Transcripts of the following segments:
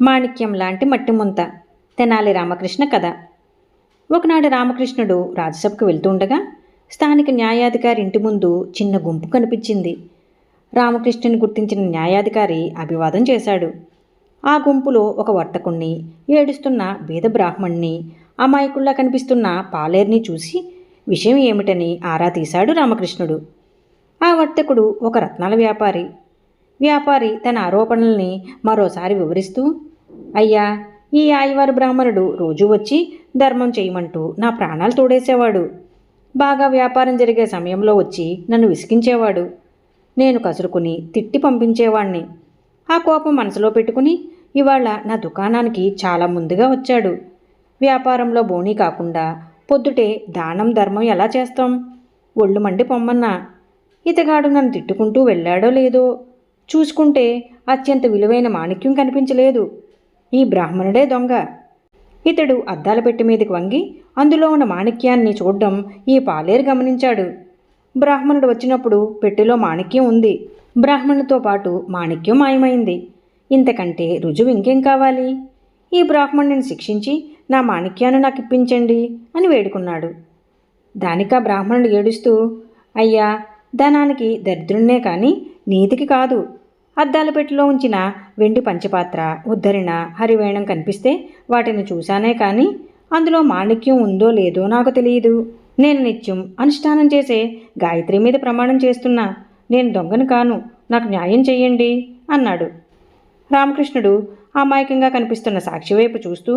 మాణిక్యం లాంటి మట్టి ముంత. తెనాలి రామకృష్ణ కథ. ఒకనాడు రామకృష్ణుడు రాజ్యసభకు వెళ్తుండగా స్థానిక న్యాయాధికారి ఇంటి ముందు చిన్న గుంపు కనిపించింది. రామకృష్ణుని గుర్తించిన న్యాయాధికారి అభివాదం చేశాడు. ఆ గుంపులో ఒక వర్తకుణ్ణి ఏడుస్తున్న బీద బ్రాహ్మణ్ణి అమాయకుల్లా కనిపిస్తున్న పాలేర్ని చూసి విషయం ఏమిటని ఆరా తీశాడు రామకృష్ణుడు. ఆ వర్తకుడు ఒక రత్నాల వ్యాపారి. వ్యాపారి తన ఆరోపణల్ని మరోసారి వివరిస్తూ అయ్యా ఈ ఆయివారు బ్రాహ్మణుడు రోజు వచ్చి ధర్మం చేయమంటూ నా ప్రాణాలు తోడేసేవాడు. బాగా వ్యాపారం జరిగే సమయంలో వచ్చి నన్ను విసిగించేవాడు. నేను కసురుకుని తిట్టి పంపించేవాణ్ణి. ఆ కోపం మనసులో పెట్టుకుని ఇవాళ నా దుకాణానికి చాలా ముందుగా వచ్చాడు. వ్యాపారంలో బోనీ కాకుండా పొద్దుటే దానం ధర్మం ఎలా చేస్తాం? ఒళ్ళు మండి పొమ్మన్నా. ఇతగాడు నన్ను తిట్టుకుంటూ వెళ్ళాడో లేదో? చూసుకుంటే అత్యంత విలువైన మాణిక్యం కనిపించలేదు. ఈ బ్రాహ్మణుడే దొంగ. ఇతడు అద్దాల పెట్టి మీదకి వంగి అందులో ఉన్న మాణిక్యాన్ని చూడ్డం ఈ పాలేరు గమనించాడు. బ్రాహ్మణుడు వచ్చినప్పుడు పెట్టెలో మాణిక్యం ఉంది. బ్రాహ్మణుడితో పాటు మాణిక్యం మాయమైంది. ఇంతకంటే రుజువు ఇంకేం కావాలి? ఈ బ్రాహ్మణుని శిక్షించి నా మాణిక్యాన్ని నాకు ఇప్పించండి అని వేడుకున్నాడు. దానికా బ్రాహ్మణుడు ఏడుస్తూ అయ్యా ధనానికి దరిద్రుణ్ణే కానీ నీతికి కాదు. అద్దాల పెట్టెలో ఉంచిన వెండి పంచపాత్ర ఉద్ధరణ హరివేణం కనిపిస్తే వాటిని చూశానే కానీ అందులో మాణిక్యం ఉందో లేదో నాకు తెలియదు. నేను నిత్యం అనుష్ఠానం చేసే గాయత్రి మీద ప్రమాణం చేస్తున్నా. నేను దొంగను కాను నాకు న్యాయం చెయ్యండి అన్నాడు. రామకృష్ణుడు అమాయకంగా కనిపిస్తున్న సాక్షి వైపు చూస్తూ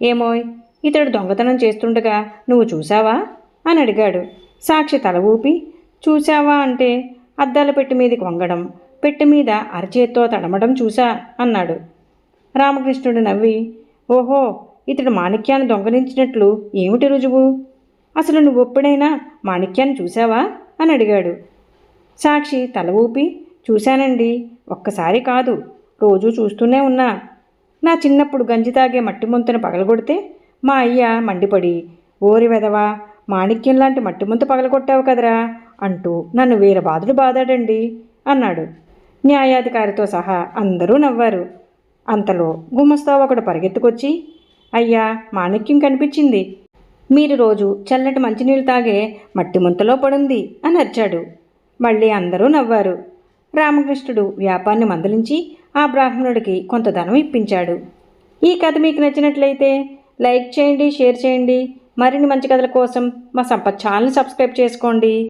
ఏమోయ్ ఇతడు దొంగతనం చేస్తుండగా నువ్వు చూసావా అని అడిగాడు. సాక్షి తల ఊపి చూసావా అంటే అద్దాల పెట్టి మీదకి వంగడం పెట్టె మీద అరచేత్తో తడమడం చూసా అన్నాడు. రామకృష్ణుడు నవ్వి ఓహో ఇతడు మాణిక్యాన్ని దొంగలించినట్లు ఏమిటి రుజువు? అసలు నువ్వు ఎప్పుడైనా మాణిక్యాన్ని చూసావా అని అడిగాడు. సాక్షి తల ఊపి చూశానండి ఒక్కసారి కాదు రోజూ చూస్తూనే ఉన్నా. నా చిన్నప్పుడు గంజి తాగే మట్టి ముంతను పగలగొడితే మా అయ్య మండిపడి ఓరి వెదవా మాణిక్యం లాంటి మట్టి ముంత పగలగొట్టావు కదరా అంటూ నన్ను వేరే బాధలు బాధాడండి అన్నాడు. న్యాయాధికారితో సహా అందరూ నవ్వారు. అంతలో గుమస్తా ఒకడు పరిగెత్తుకొచ్చి అయ్యా మాణిక్యం కనిపించింది. మీరు రోజు చల్లటి మంచినీళ్ళు తాగే మట్టి ముంతలో పడుంది అని అరిచాడు. మళ్ళీ అందరూ నవ్వారు. రామకృష్ణుడు వ్యాపాన్ని మందలించి ఆ బ్రాహ్మణుడికి కొంత ధనం ఇప్పించాడు. ఈ కథ మీకు నచ్చినట్లయితే లైక్ చేయండి షేర్ చేయండి. మరిన్ని మంచి కథల కోసం మా సంపత్ ఛానల్ సబ్స్క్రైబ్ చేసుకోండి.